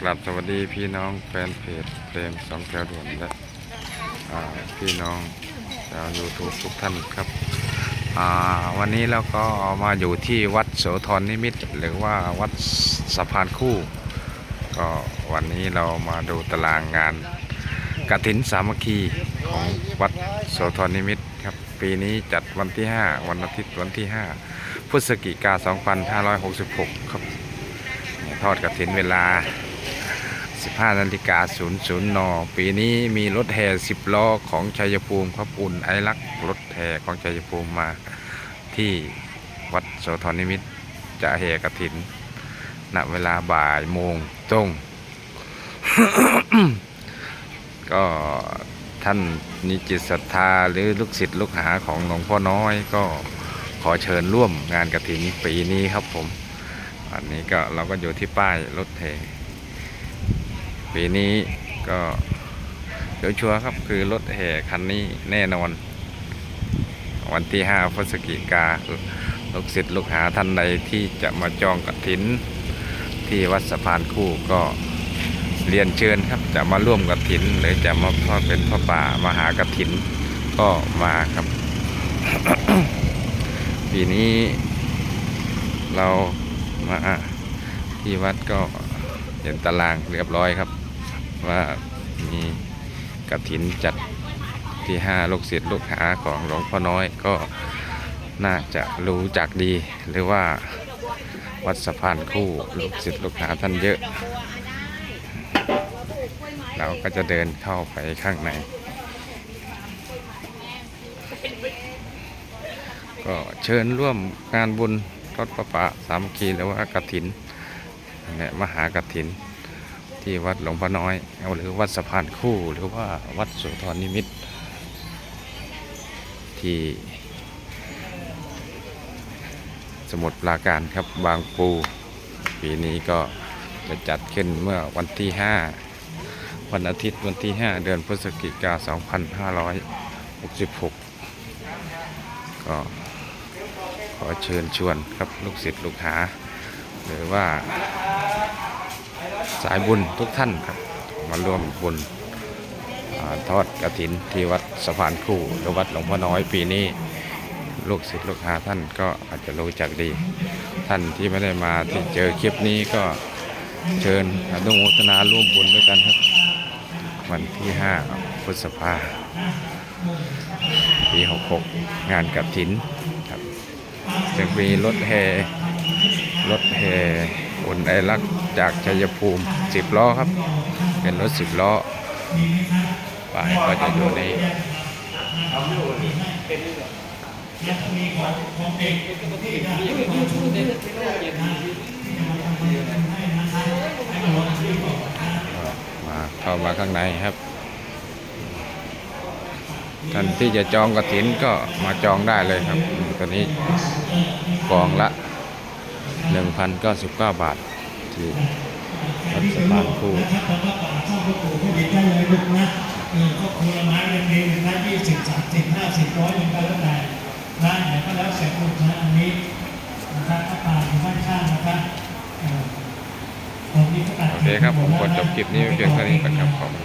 กลับสวัสดีพี่น้องแฟนเพจเพลงสองแถวด่วนและพี่น้องชาวยูทูบทุกท่านครับวันนี้เราก็มาอยู่ที่วัดโสธรนิมิต หรือว่าวัดสะพานคู่ ก็วันนี้เรามาดูตารางงานกฐินสามัคคีของวัดโสธรนิมิตครับปีนี้จัดวันที่ 5 วันอาทิตย์วันที่ 5พฤศจิกา 2566 ครับทอดกระถินเวลา 15นาฬิกา00นปีนี้มีรถแห่10ล้อของชัยภูมิครับอุ่นไอรักรถแห่ของชัยภูมิมาที่วัดโสธรนิมิตจะแห่กระถินณเวลาบ่ายโมงตรง ก็ท่านมีจิตศรัทธาหรือลูกศิษย์ลูกหาของหลวงพ่อน้อยก็ขอเชิญร่วมงานกระถินปีนี้ครับผม อันนี้ก็เราก็อยู่ที่ป้ายรถแห่ ปีนี้ก็เดี๋ยวชัวร์ครับคือรถแห่คันนี้แน่นอน วันที่ 5 พฤศจิกาลูกศิษย์ลูกหาท่านใดที่จะมาจองกฐิน ที่วัดสะพานคู่ก็เรียนเชิญครับจะมาร่วมกฐิน หรือจะมาพ่อเป็นพ่อป่ามาหากฐินก็มาครับ ปีนี้เรามาที่วัดก็เห็นตารางเรียบร้อยครับ ว่ามีกระถินจัดที่ห้าลูกศิษย์ลูกหาของหลวงพ่อน้อยก็น่าจะรู้จักดี หรือว่าวัดสะพานคู่ลูกศิษย์ลูกหาท่านเยอะ เราก็จะเดินเข้าไปข้างใน ก็เชิญร่วมงานบุญทอดประปาสามัคคีหรือว่ากฐินเนี่ยมหากฐิน ที่วัดหลวงพ่อน้อยหรือวัดสะพานคู่หรือว่าวัดโสุธรนิมิตรที่ สมุทรปราการครับบางปู ปีนี้ก็จะจัดขึ้นเมื่อวันที่ 5 วันอาทิตย์วันที่ 5 เดือนพฤศจิกา 2566 ก็ขอเชิญชวนครับลูกศิษย์ลูกหา หรือว่า สายบุญทุกท่านครับมาร่วมบุญอทอดกระถินที่วัดสะพานคู่หรือวัดหลวงพ่อน้อยปีนี้ ลูกศิษย์ลูกหาท่านก็อาจจะรู้จักดี ท่านที่ไม่ได้มาที่เจอคลิปนี้ก็เชิญอนุโมทนาร่วมบุญด้วยกันครับ วันที่ 5 พฤษภาปี 66 งานกระถินครับจะมีรถแห่ รถแห่อุ่นไอรักจากชัยภูมิสิบล้อครับ เป็นรถสิบล้อป้ายก็จะอยู่ในมาเข้ามาข้างในครับ ท่านที่จะจองกระถินก็มาจองได้เลยครับ ตอนนี้กองละ 1,099 บาท ที่วัดสะพานคู่นะครับตอนว่าป่าเข้าประตูผู้หญิงได้เลยลูกนะเออก็คนละไม้ละเพลงนะยี่สิบสามสิบห้าสิบร้อยหนึ่งก็แล้วแต่นะไหนก็แล้วแต่ลูกนะอันนี้นะครับก็ป่าอยู่ด้านข้างนะครับโอเคครับผมขอจบคลิปนี้เพียงเท่านี้ก่อนครับขอบคุณครับ